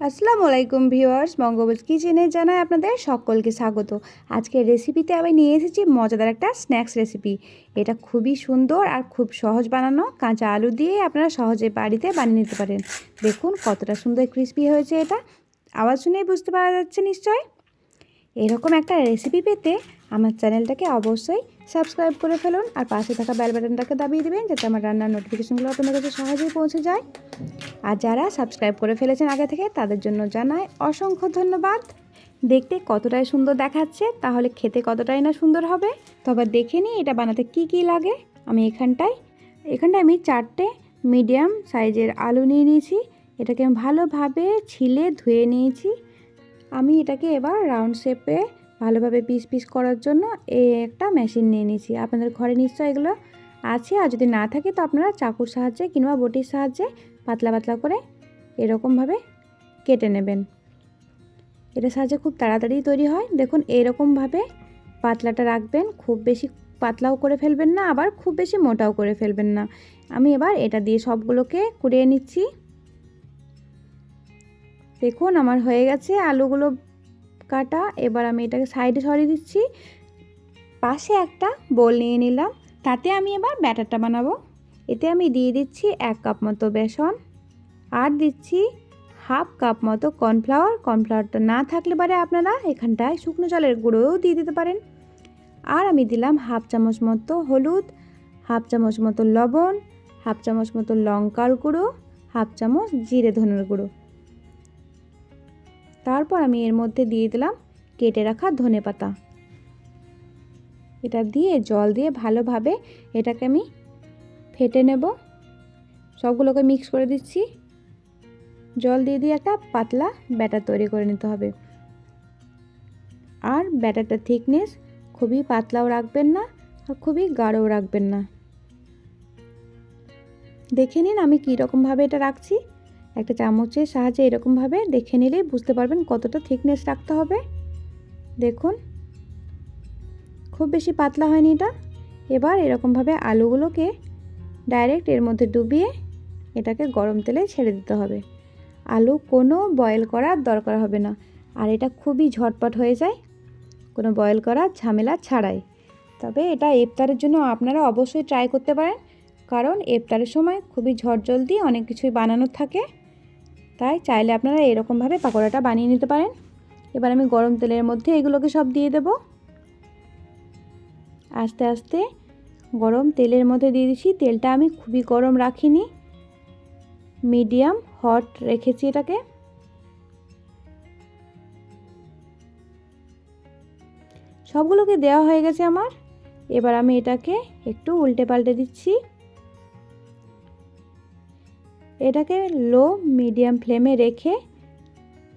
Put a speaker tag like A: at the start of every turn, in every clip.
A: আসসালামু আলাইকুম ভিউয়ার্স বঙ্গবজ কিচেনে জানাই আপনাদের সকলকে স্বাগত। আজকের রেসিপিতে আমি নিয়ে এসেছি মজাদার একটা স্ন্যাক্স রেসিপি। এটা খুবই সুন্দর আর খুব সহজ বানানো কাঁচা আলু দিয়ে আপনারা সহজে বাড়িতে বানিয়ে নিতে পারেন। দেখুন কতটা সুন্দর ক্রিস্পি হয়েছে এটা। আওয়াজ শুনেই বুঝতে পারা যাচ্ছে নিশ্চয় এরকম একটা রেসিপি পেতে আমার চ্যানেলটাকে অবশ্যই সাবস্ক্রাইব করে ফেলুন আর পাশে থাকা বেল বাটনটাকে দাবিয়ে দেবেন যাতে আমার রান্নার নোটিফিকেশনগুলো আপনাদের কাছে সহজেই পৌঁছে যায়। আর যারা সাবস্ক্রাইব করে ফেলেছেন আগে থেকে, তাদের জন্য জানাই অসংখ্য ধন্যবাদ। দেখতে কতটাই সুন্দর দেখাচ্ছে, তাহলে খেতে কতটাই না সুন্দর হবে? তবে দেখে নিই এটা বানাতে কি কি লাগে। আমি এখানটায় এখানটায় আমি চারটে মিডিয়াম সাইজের আলু নিয়ে নিয়েছি। এটাকে আমি ভালোভাবে ছিলে ধুয়ে নিয়েছি। আমি এটাকে এবার রাউন্ড শেপে ভালোভাবে পিস পিস করার জন্য এই একটা মেশিন নিয়ে নিয়েছি। আপনাদের ঘরে নিশ্চয় এগুলো আছে। আর যদি না থাকে তো আপনারা চাকুর সাহায্যে কিংবা বটির সাহায্যে পাতলা পাতলা করে এরকমভাবে কেটে নেবেন। এটা সাহায্যে খুব তাড়াতাড়ি তৈরি হয়। দেখুন, এরকমভাবে পাতলাটা রাখবেন। খুব বেশি পাতলাও করে ফেলবেন না, আবার খুব বেশি মোটাও করে ফেলবেন না। আমি এবার এটা দিয়ে সবগুলোকে কুড়িয়ে নিচ্ছি। দেখুন, আমার হয়ে গেছে। আলুগুলো কাটা, এবার আমি এটাকে সাইডে সরিয়ে দিচ্ছি। পাশে একটা বোল নিয়ে নিলাম। তাতে আমি এবার ব্যাটারটা বানাবো। এতে আমি দিয়ে দিচ্ছি এক কাপ মতো বেসন আর দিচ্ছি হাফ কাপ মতো কর্নফ্লাওয়ার। কর্নফ্লাওয়ারটা না থাকলে পারে আপনারা এখানটায় শুকনো জলের গুঁড়োও দিয়ে দিতে পারেন। আর আমি দিলাম হাফ চামচ মতো হলুদ, হাফ চামচ মতো লবণ, হাফ চামচ মতো লঙ্কার গুঁড়ো, হাফ চামচ জিরে ধনের গুঁড়ো। তারপর আমি এর মধ্যে দিয়ে দিলাম কেটে রাখা ধনে পাতা। এটা দিয়ে জল দিয়ে ভালোভাবে এটাকে আমি ফেটে নেব। সবগুলোকে মিক্স করে দিচ্ছি। জল দিয়ে দিয়ে একটা পাতলা ব্যাটার তৈরি করে নিতে হবে। আর ব্যাটারটা থিকনেস খুবই পাতলাও রাখবেন না আর খুবই গাঢ়ও রাখবেন না। দেখে নিন আমি কী রকমভাবে এটা রাখছি। একটা চামচের সাহায্যে এরকমভাবে দেখে নিলেই বুঝতে পারবেন কতটা থিকনেস রাখতে হবে। দেখুন। খুব বেশি পাতলা হয়নি এটা। এবার এরকমভাবে আলুগুলোকে ডাইরেক্ট এর মধ্যে ডুবিয়ে এটাকে গরম তেলে ছেড়ে দিতে হবে। আলু কোনো বয়েল করার দরকার হবে না। আর এটা খুবই ঝটপট হয়ে যায়। কোনো বয়েল করার ঝামেলা ছাড়াই। তবে এটা ইফতারের জন্য আপনারা অবশ্যই ট্রাই করতে পারেন। কারণ ইফতারের সময় খুবই ঝট জলদি অনেক কিছুই বানানোর থাকে। তাই চাইলে আপনারা এরকমভাবে পাকোড়াটা বানিয়ে নিতে পারেন। এবার আমি গরম তেলের মধ্যে এগুলোকে সব দিয়ে দেব। আস্তে আস্তে গরম তেলের মধ্যে দিয়ে দিচ্ছি। তেলটা আমি খুবই গরম রাখিনি। মিডিয়াম, হট রেখেছি এটাকে। সবগুলোকে দেওয়া হয়ে গেছে আমার। এবার আমি এটাকে একটু উল্টে পাল্টে দিচ্ছি। এটাকে লো মিডিয়াম ফ্লেমে রেখে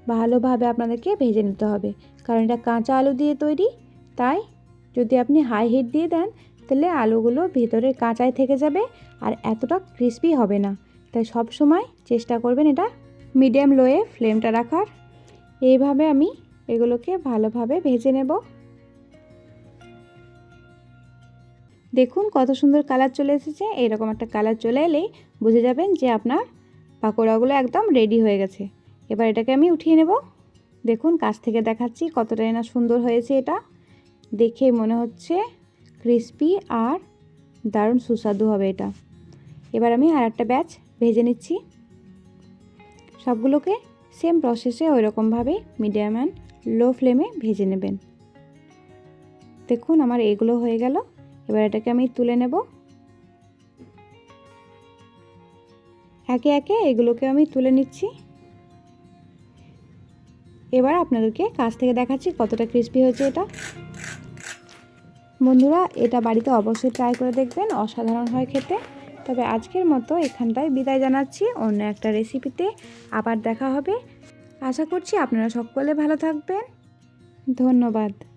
A: ভালোভাবে আপনাদেরকে ভেজে নিতে হবে। কারণ এটা কাঁচা আলু দিয়ে তৈরি, তাই যদি আপনি হাই হিট দিয়ে দেন, তাহলে আলুগুলো ভেতরে কাঁচায় থেকে যাবে আর এতটা ক্রিস্পি হবে না। তাই সব সময় চেষ্টা করবেন এটা মিডিয়াম লোয়ে ফ্লেমটা রাখার। এইভাবে আমি এগুলোকে ভালোভাবে ভেজে নেব। দেখুন কত সুন্দর কালার চলে এসেছে। এরকম একটা কালার চলে এলেই বুঝে যাবেন যে আপনার পাকোড়াগুলো একদম রেডি হয়ে গেছে। এবার এটাকে আমি উঠিয়ে নেব। দেখুন কাছ থেকে দেখাচ্ছি কতটাই না সুন্দর হয়েছে এটা। দেখে মনে হচ্ছে ক্রিস্পি আর দারুণ সুস্বাদু হবে এটা। এবার আমি আর একটা ব্যাচ ভেজে নিচ্ছি। সবগুলোকে সেম প্রসেসে ওই রকমভাবে মিডিয়াম অ্যান্ড লো ফ্লেমে ভেজে নেবেন। দেখুন আমার এগুলো হয়ে গেল। এবার এটাকে আমি তুলে নেব। একে একে এগুলোকে আমি তুলে নিচ্ছি। এবার আপনাদেরকে কাছ থেকে দেখাচ্ছি কতটা ক্রিস্পি হয়েছে এটা। বন্ধুরা, এটা বাড়িতে অবশ্যই ট্রাই করে দেখবেন, অসাধারণ হয় খেতে। তবে আজকের মতো এখানটায় বিদায় জানাচ্ছি। অন্য একটা রেসিপিতে আবার দেখা হবে। আশা করছি আপনারা সকলে ভালো থাকবেন। ধন্যবাদ।